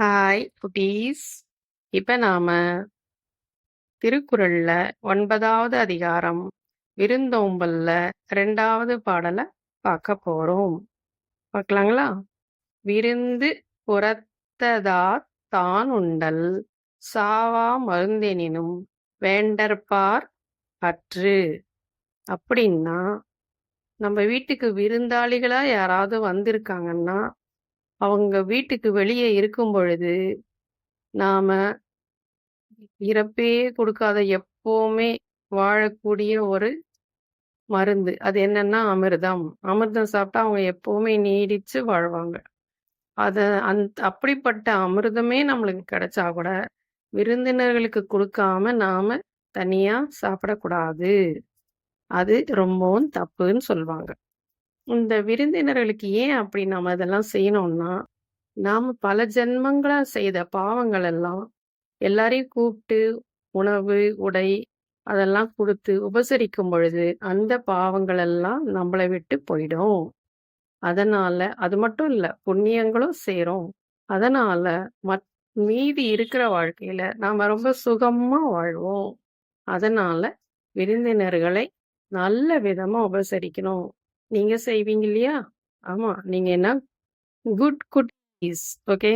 Hi குட்டீஸ் இப்ப நாம திருக்குறள்ல ஒன்பதாவது அதிகாரம் விருந்தோம்பல்ல ரெண்டாவது பாடலை பார்க்க போறோம். பார்க்கலாங்களா? விருந்து புறத்ததா தான் உண்டல் சாவா மருந்தெனினும் வேண்டற்பார் அற்று. அப்படின்னா நம்ம வீட்டுக்கு விருந்தாளிகளா யாராவது வந்திருக்காங்கன்னா அவங்க வீட்டுக்கு வெளியே இருக்கும் பொழுது நாம இறப்பே கொடுக்காத எப்பவுமே வாழக்கூடிய ஒரு மருந்து. அது என்னன்னா அமிர்தம். அமிர்தம் சாப்பிட்டா அவங்க எப்பவுமே நீடிச்சு வாழ்வாங்க. அத அந் அப்படிப்பட்ட அமிர்தமே நம்மளுக்கு கிடைச்சா கூட விருந்தினர்களுக்கு கொடுக்காம நாம தனியா சாப்பிடக்கூடாது. அது ரொம்பவும் தப்புன்னு சொல்லுவாங்க. இந்த விருந்தினர்களுக்கு ஏன் அப்படி நாம் இதெல்லாம் செய்யணும்னா நாம் பல ஜென்மங்களாக செய்த பாவங்கள் எல்லாம் எல்லாரையும் கூப்பிட்டு உணவு உடை அதெல்லாம் கொடுத்து உபசரிக்கும் பொழுது அந்த பாவங்கள் எல்லாம் நம்மளை விட்டு போயிடும். அதனால அது மட்டும் இல்லை புண்ணியங்களும் சேரும். அதனால மத் மீதி இருக்கிற வாழ்க்கையில நாம ரொம்ப சுகமா வாழ்வோம். அதனால விருந்தினர்களை நல்ல விதமா உபசரிக்கணும். நீங்க செய்வீங்க இல்லையா? ஆமா. நீங்க என்ன? குட் குட்டீஸ் ஓகே